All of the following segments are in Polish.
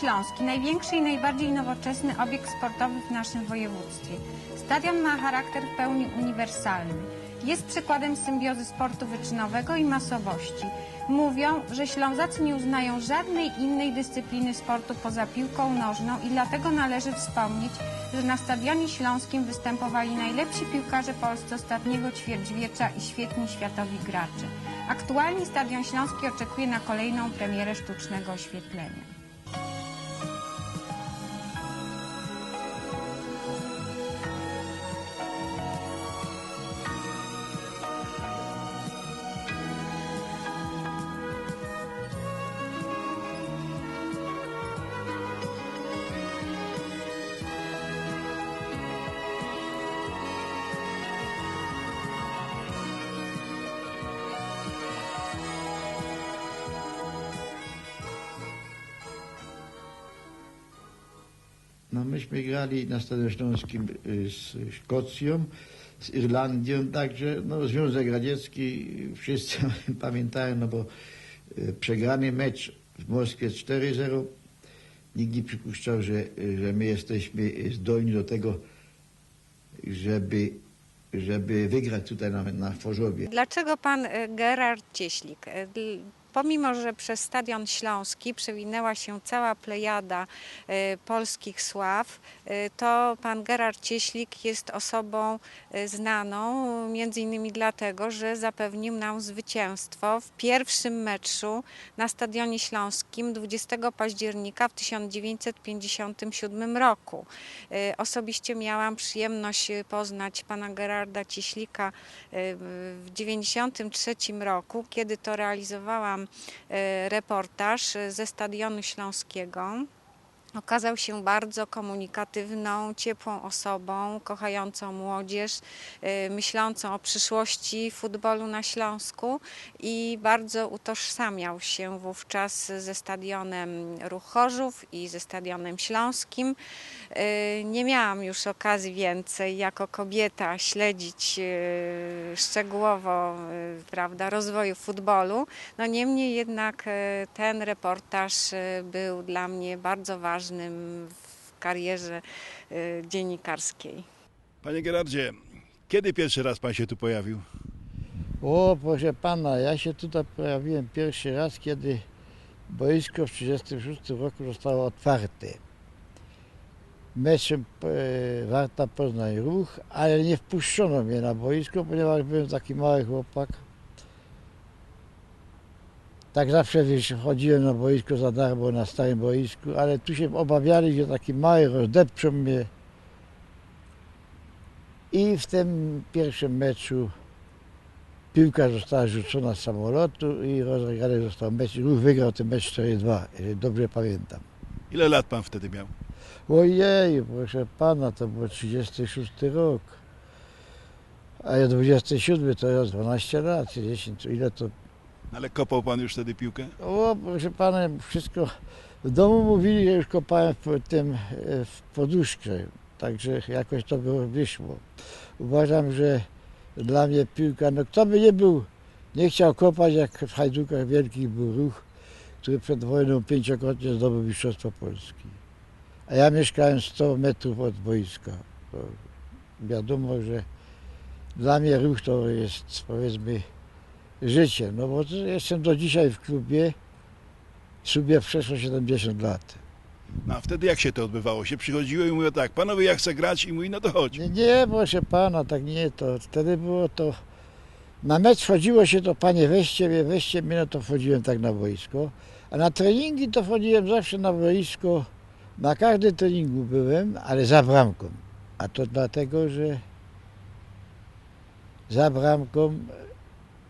Śląski, największy i najbardziej nowoczesny obiekt sportowy w naszym województwie. Stadion ma charakter w pełni uniwersalny. Jest przykładem symbiozy sportu wyczynowego i masowości. Mówią, że Ślązacy nie uznają żadnej innej dyscypliny sportu poza piłką nożną i dlatego należy wspomnieć, że na Stadionie Śląskim występowali najlepsi piłkarze polscy ostatniego ćwierćwiecza i świetni światowi gracze. Aktualnie Stadion Śląski oczekuje na kolejną premierę sztucznego oświetlenia. No myśmy grali na Stadionie Śląskim y, z Szkocją, z Irlandią, także no, Związek Radziecki, wszyscy pamiętają, no bo y, przegrany mecz w Moskwie 4-0. Nikt nie przypuszczał, że, że my jesteśmy zdolni do tego, żeby, żeby wygrać tutaj na, na Chorzowie. Dlaczego pan e, Gerard Cieślik? Pomimo, że przez Stadion Śląski przewinęła się cała plejada e, polskich sław, e, to pan Gerard Cieślik jest osobą e, znaną między innymi dlatego, że zapewnił nam zwycięstwo w pierwszym meczu na Stadionie Śląskim 20 października w 1957 roku. Osobiście miałam przyjemność poznać pana Gerarda Cieślika w 1993 roku, kiedy to realizowałam reportaż e, ze Stadionu Śląskiego. Okazał się bardzo komunikatywną, ciepłą osobą, kochającą młodzież, e, myślącą o przyszłości futbolu na Śląsku i bardzo utożsamiał się wówczas ze stadionem Ruch Chorzów i ze stadionem Śląskim. E, Nie miałam już okazji więcej jako kobieta śledzić e, szczegółowo prawda, rozwoju futbolu. No niemniej jednak ten reportaż był dla mnie bardzo ważnym w karierze e, dziennikarskiej. Panie Gerardzie, kiedy pierwszy raz pan się tu pojawił? O, proszę pana, ja się tutaj pojawiłem pierwszy raz, kiedy boisko w 1936 roku zostało otwarte. Meczem e, Warta Poznań Ruch, ale nie wpuszczono mnie na boisko, ponieważ byłem taki mały chłopak. Tak zawsze wiesz, chodziłem na boisko za darmo, na starym boisku, ale tu się obawiali, że taki mały rozdepczą mnie. I w tym pierwszym meczu piłka została rzucona z samolotu i rozegrany został mecz. Ruch wygrał ten mecz 4-2, jeżeli dobrze pamiętam. Ile lat pan wtedy miał? Ojej, proszę pana, to był 36 rok. A ja 27 to ja 12 lat, 10, ile to... Ale kopał pan już wtedy piłkę? O, proszę pana, wszystko... W domu mówili, że już kopałem w tym, e, w poduszkę, także jakoś to było wyszło. Uważam, że dla mnie piłka, no kto by nie był, nie chciał kopać, jak w Hajdukach wielkich był ruch, który przed wojną pięciokrotnie zdobył Mistrzostwo Polski. A ja mieszkałem 100 metrów od boiska. To wiadomo, że dla mnie ruch to jest powiedzmy życie, no bo jestem do dzisiaj w klubie, klubie przeszło 70 lat. No a wtedy jak się to odbywało? Się przychodziło i mówiło tak, panowie jak chce grać i mówi, no to chodź. Nie, nie, proszę pana, tak nie, to wtedy było to, na mecz chodziło się to, panie weźcie mnie, weźcie mnie, no to wchodziłem tak na boisko, a na treningi to wchodziłem zawsze na boisko, na każdym treningu byłem, ale za bramką, a to dlatego, że za bramką,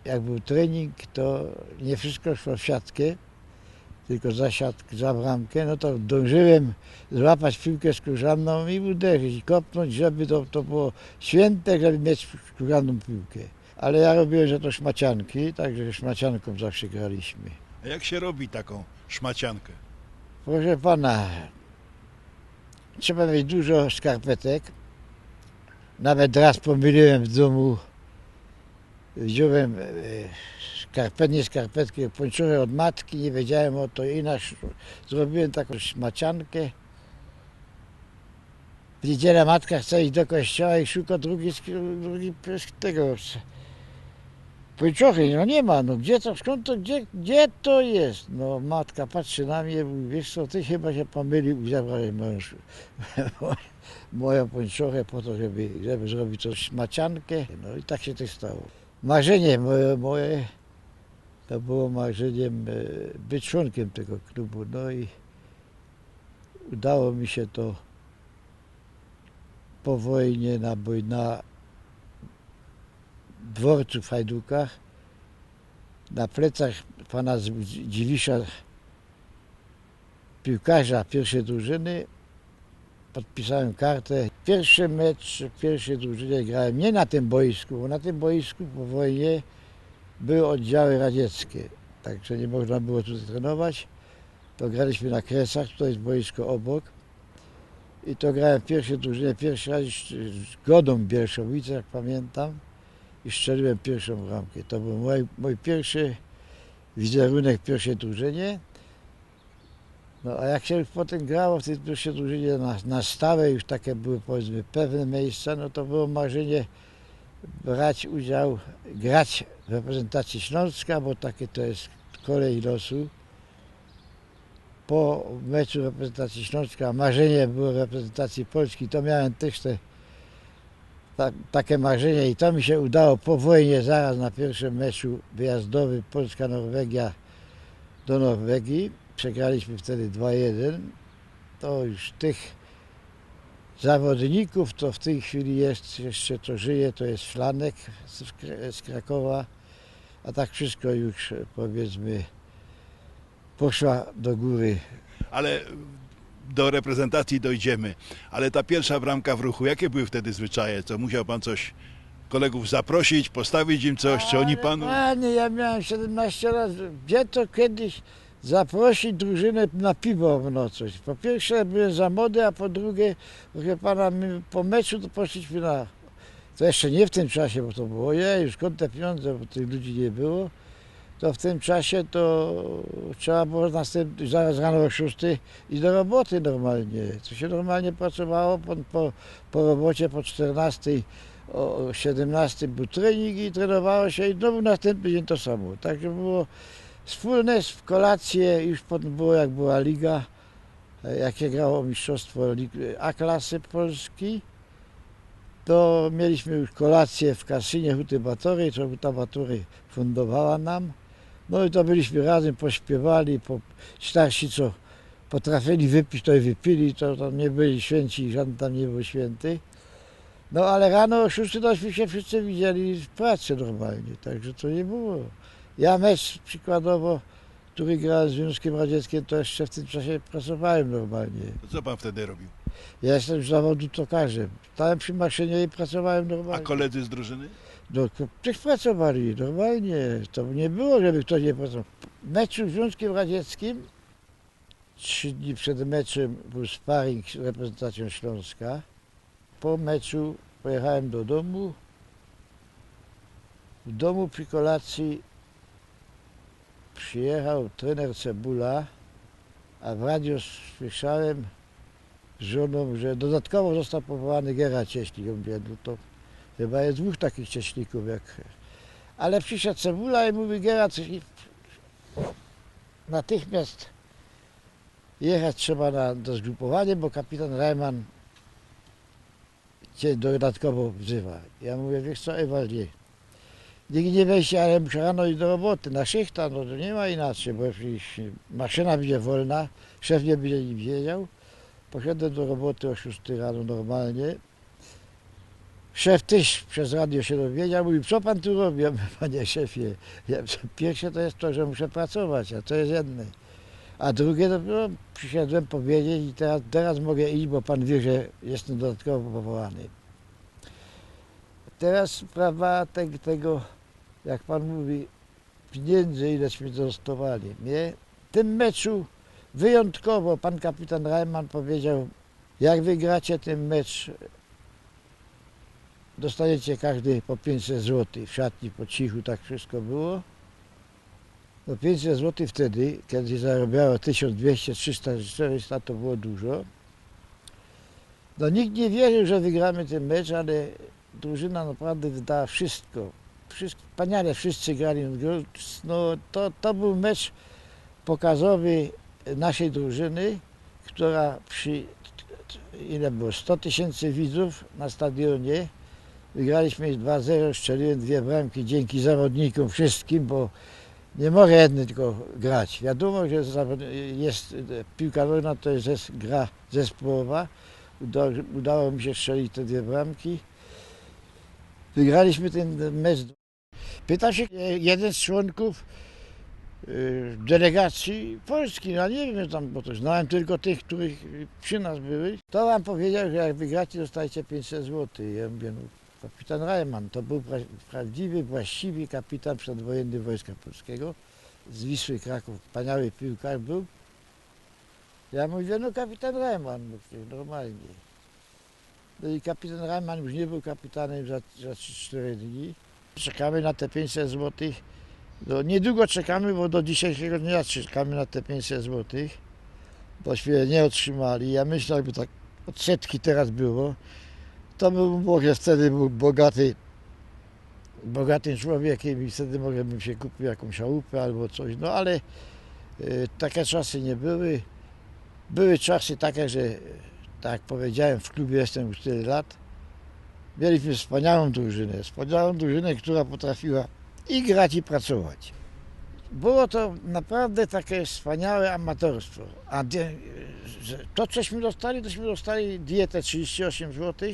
jak był trening, to nie wszystko szło w siatkę, tylko za siatkę, za bramkę, no to dążyłem złapać piłkę skórzaną i uderzyć, kopnąć, żeby to, to było święte, żeby mieć skórzaną piłkę. Ale ja robiłem, że to szmacianki, także szmacianką zawsze graliśmy. A jak się robi taką szmaciankę? Proszę pana, trzeba mieć dużo skarpetek. Nawet raz pomyliłem w domu, wziąłem e, skarpet, skarpetki, pończochę od matki, nie wiedziałem o to inaczej. Zrobiłem taką szmaciankę. W niedzielę matka chce iść do kościoła i szuka drugi, drugi tego pończochy. No nie ma, no gdzie to, skąd to, gdzie, gdzie to jest? No matka patrzy na mnie, mówi, wiesz co, ty chyba się pomylił i zabrałeś moją, moją pończochę po to, żeby, żeby zrobić tą szmaciankę. No i tak się to stało. Marzenie moje, moje to było marzeniem e, być członkiem tego klubu. No i udało mi się to po wojnie na, na dworcu w Hajdukach. Na plecach pana Dziwisza, piłkarza pierwszej drużyny, podpisałem kartę. Pierwszy mecz w pierwszej drużynie grałem nie na tym boisku, bo na tym boisku po wojnie były oddziały radzieckie, także nie można było tutaj trenować. To graliśmy na Kresach, to jest boisko obok. I to grałem w pierwszej drużynie, pierwszy raz z Godą Bielszowice, jak pamiętam. I strzeliłem pierwszą bramkę. To był mój, mój pierwszy wizerunek w pierwszej drużynie. No a jak się już potem grało w tej pierwszej drużynie na, na stałe, już takie były powiedzmy pewne miejsca, no to było marzenie brać udział, grać w reprezentacji Śląska, bo takie to jest kolej losu. Po meczu reprezentacji Śląska marzenie było reprezentacji Polski, to miałem też te, ta, takie marzenie i to mi się udało po wojnie zaraz na pierwszym meczu wyjazdowym Polska-Norwegia do Norwegii. Przegraliśmy wtedy 2-1. To już tych zawodników, to w tej chwili jest jeszcze to żyje, to jest Szlanek z, Kra- z Krakowa, a tak wszystko już powiedzmy poszła do góry. Ale do reprezentacji dojdziemy. Ale ta pierwsza bramka w ruchu, jakie były wtedy zwyczaje? Co musiał pan coś kolegów zaprosić, postawić im coś, czy oni panu... Panie, ja miałem 17 lat, gdzie to kiedyś zaprosić drużynę na piwo w nocy? Po pierwsze byłem za młody, a po drugie, proszę pana, po meczu to poszliśmy na... To jeszcze nie w tym czasie, bo to było, je, już skąd te pieniądze, bo tych ludzi nie było. To w tym czasie to trzeba było następny, zaraz rano o 6 i do roboty normalnie. To się normalnie pracowało po, po, po robocie po 14 o o 17 był trening i trenowało się i znowu następny dzień to samo. Także było wspólne w kolację, już potem było jak była liga, e, jak się grało mistrzostwo A-klasy Polski, to mieliśmy już kolację w kasynie Huty Batory, co Huta Batory fundowała nam. No i to byliśmy razem, pośpiewali, po, starsi co potrafili wypić, to i wypili, to tam nie byli święci, żaden tam nie był święty. No ale rano o 6 tośmy się wszyscy widzieli w pracy normalnie, także to nie było. Ja mecz przykładowo, który grałem z Związkiem Radzieckim, to jeszcze w tym czasie pracowałem normalnie. To co pan wtedy robił? Ja jestem z zawodu tokarzem. Stałem przy maszynie i pracowałem A normalnie. koledzy z drużyny? No, też pracowali normalnie. To nie było, żeby ktoś nie pracował. W meczu z Związkiem Radzieckim, trzy dni przed meczem był sparring z reprezentacją Śląska. Po meczu pojechałem do domu. W domu przy kolacji przyjechał trener Cebula, a w radio słyszałem z żoną, że dodatkowo został powołany Gerard Cieślik. Ja mówię, no to Chyba jest dwóch takich cieśników jak. Ale przyszedł Cebula i mówi Gerard, i natychmiast jechać trzeba na, do zgrupowania, bo kapitan Reimann cię dodatkowo wzywa. Ja mówię, wiesz co, Nikt nie wejście, ale rano iść do roboty, na szychta, no to nie ma inaczej, bo przecież maszyna będzie wolna, szef nie będzie nim wiedział. Poszedłem do roboty o 6 rano normalnie, Szef też przez radio się dowiedział, mówi, co pan tu robi? Ja mówię, panie szefie, ja, pierwsze to jest to, że muszę pracować, a to jest jedne. A drugie dopiero przyszedłem powiedzieć i teraz, teraz mogę iść, bo pan wie, że jestem dodatkowo powołany. Teraz sprawa te, tego, jak pan mówi, pieniędzy, ileśmy dostawali. Nie? W tym meczu wyjątkowo pan kapitan Reimann powiedział, jak wygracie ten mecz dostajecie każdy po 500 zł w szatni po cichu, tak wszystko było. No 500 zł wtedy, kiedy zarabiało 1200, 300, 400, to było dużo. No nikt nie wierzył, że wygramy ten mecz, ale drużyna naprawdę wydała wszystko. Wspaniale wszyscy grali. No to, to był mecz pokazowy naszej drużyny, która przy ile było 100 tysięcy widzów na stadionie. Wygraliśmy 2-0, strzeliłem dwie bramki dzięki zawodnikom wszystkim, bo nie mogę jedny tylko grać. Wiadomo, że jest piłka nożna to jest gra zespołowa. Udało, udało mi się strzelić te dwie bramki. Wygraliśmy ten mecz. Pyta się e, jeden z członków y, delegacji Polski, no nie wiem tam, bo to znałem tylko tych, których przy nas były. To wam powiedział, że jak wygracie, dostajecie 500 zł. Ja mówię, no kapitan Reimann, to był pra- prawdziwy, właściwy kapitan przedwojenny Wojska Polskiego z Wisły Kraków, wspaniały piłkarz był. Ja mówię, no kapitan Reimann, no normalnie. No i kapitan Reimann już nie był kapitanem za, za 3-4 dni. Czekamy na te 500 zł. No, niedługo czekamy, bo do dzisiejszego dnia czekamy na te 500 zł. Bośmy nie otrzymali. Ja myślę, jakby tak odsetki teraz było, to bym może wtedy był bogaty, bogatym człowiekiem i wtedy może bym się kupił jakąś chałupę albo coś. No ale y, takie czasy nie były. Były czasy takie, że tak jak powiedziałem, w klubie jestem już tyle lat. Mieliśmy wspaniałą drużynę, wspaniałą drużynę, która potrafiła i grać, i pracować. Było to naprawdę takie wspaniałe amatorstwo. A to, cośmy dostali, tośmy dostali dietę 38 zł.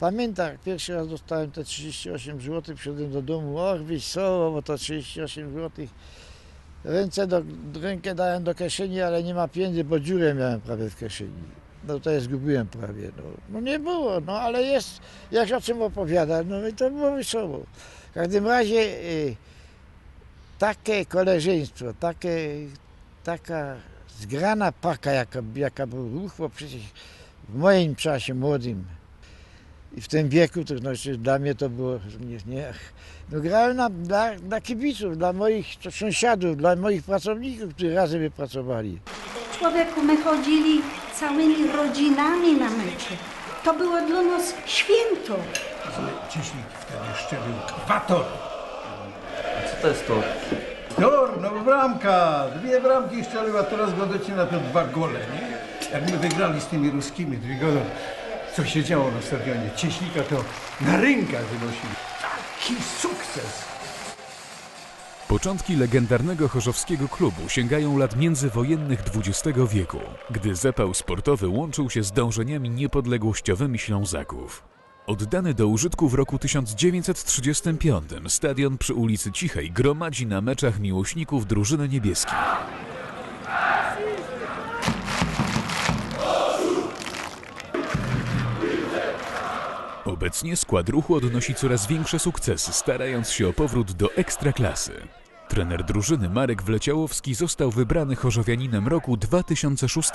Pamiętam, pierwszy raz dostałem te 38 zł, przyszedłem do domu, och, wesoło, bo to 38 zł. Ręce do, rękę dałem do kieszeni, ale nie ma pieniędzy, bo dziurę miałem prawie w kieszeni. No je zgubiłem prawie. No, no nie było, no ale jest, jak o czym opowiada, no i to było wesoło. W każdym razie y, takie koleżeństwo, takie, taka zgrana paka, jaka, jaka był ruch, bo przecież w moim czasie młodym i w tym wieku, to znaczy dla mnie to było, nie, nie, no grałem na, dla, dla kibiców, dla moich sąsiadów, dla moich pracowników, którzy razem pracowali. Człowieku, my chodzili całymi rodzinami na mecze. To było dla nas święto. Ciśnik wtedy szczelił kwator. Co to jest to? Tor, no bramka, dwie bramki szczelił, a teraz go docina te dwa gole, nie? Jak my wygrali z tymi ruskimi, dwie gole, co się działo na stadionie? Cieśnika to na rynkach wynosili. Taki sukces! Początki legendarnego chorzowskiego klubu sięgają lat międzywojennych XX wieku, gdy zapał sportowy łączył się z dążeniami niepodległościowymi Ślązaków. Oddany do użytku w roku 1935 stadion przy ulicy Cichej gromadzi na meczach miłośników drużyny niebieskiej. Obecnie skład ruchu odnosi coraz większe sukcesy, starając się o powrót do ekstraklasy. Trener drużyny Marek Wleciałowski został wybrany chorzowianinem roku 2006.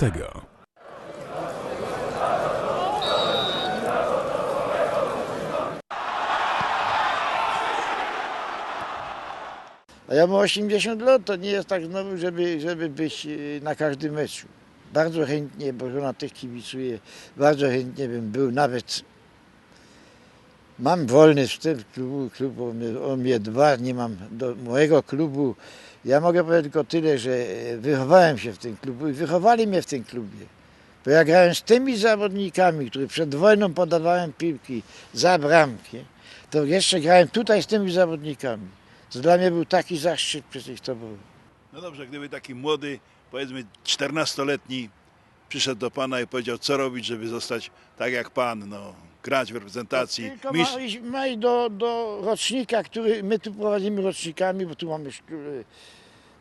A ja mam 80 lat, to nie jest tak znowu, żeby, żeby być e, na każdym meczu. Bardzo chętnie, bo żona tych kibicuje, bardzo chętnie bym był, nawet mam wolny wstęp klubu, klub o mnie, dwa, nie mam do mojego klubu. Ja mogę powiedzieć tylko tyle, że wychowałem się w tym klubu i wychowali mnie w tym klubie. Bo ja grałem z tymi zawodnikami, którzy przed wojną podawałem piłki za bramki, to jeszcze grałem tutaj z tymi zawodnikami. To dla mnie był taki zaszczyt przecież to było. No dobrze, gdyby taki młody, powiedzmy 14-letni przyszedł do pana i powiedział, co robić, żeby zostać tak jak pan, no, grać w reprezentacji. Tylko Mistrz... ma iść, do, do rocznika, który my tu prowadzimy rocznikami, bo tu mamy,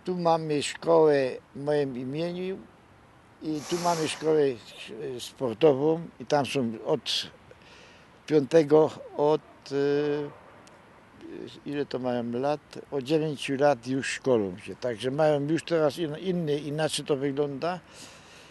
tu mamy szkołę w moim imieniu i tu mamy szkołę sportową i tam są od piątego, od e, ile to mają lat? Od 9 lat już szkolą się, także mają już teraz in- inny, inaczej to wygląda.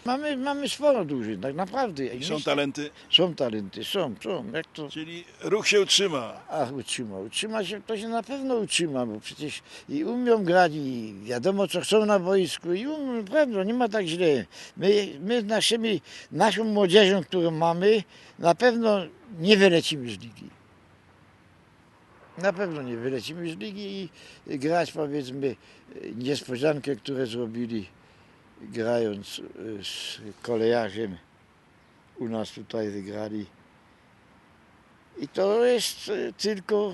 Mamy, mamy sporo drużyn, tak naprawdę. I są talenty, Są talenty, są, są. Jak to czyli ruch się utrzyma. Ach, utrzyma. Utrzyma się, to się na pewno utrzyma, bo przecież i umią grać, i wiadomo, co chcą na boisku, i umią, prawda, nie ma tak źle. My, my z naszymi, naszą młodzieżą, którą mamy, na pewno nie wylecimy z ligi. Na pewno nie wylecimy z ligi i grać, powiedzmy, niespodziankę, które zrobili, grając y, z kolejarzem, u nas tutaj wygrali. I to jest e, tylko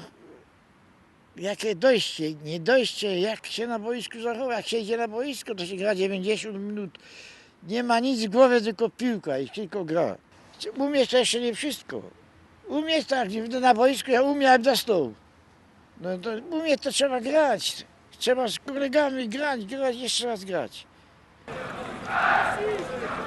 jakie dojście, nie dojście, jak się na boisku zachowa. Jak się idzie na boisko, to się gra 90 minut. Nie ma nic w głowie, tylko piłka i tylko gra. Umieć to jeszcze nie wszystko. Umieć tak, na boisku ja umiałem za stołu. No to umieć to trzeba grać. Trzeba z kolegami grać, grać, jeszcze raz grać. Assista!